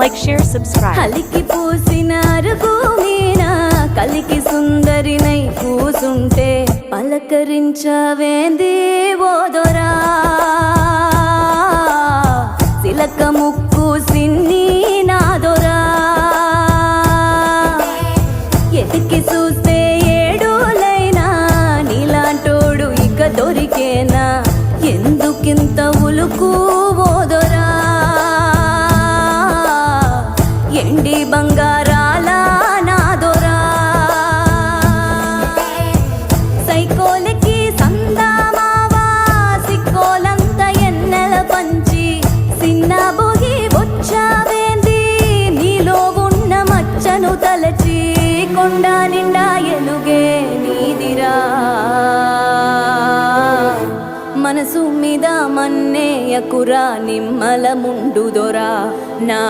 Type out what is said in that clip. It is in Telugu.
లైక్ షేర్ సబ్స్క్రైబ్ కలికి పూసిన భూమినా కలికి సుందరినై పూసుంటే పలకరించవేంది ఓదొరా సిలక ముక్కు సిన్ని నాదొరా ఎతికి చూస్తే ఏడోలైనా నీలాంటోడు ఇక దొరికేనా? ఎందుకింత ఉలుకు ఓదొరా వెండి బంగారాల నాదొరా. సైకోలకి సందామావా సిక్కోలంత ఎన్నెల పంచి సిన్న బోగి వచ్చావేంది నీలో ఉన్న మచ్చను తలచి కొండ నిండా ఎలుగే నీదిరా. మనసు మీద మన్నేయకురా నిమ్మల ముండు దొరా నా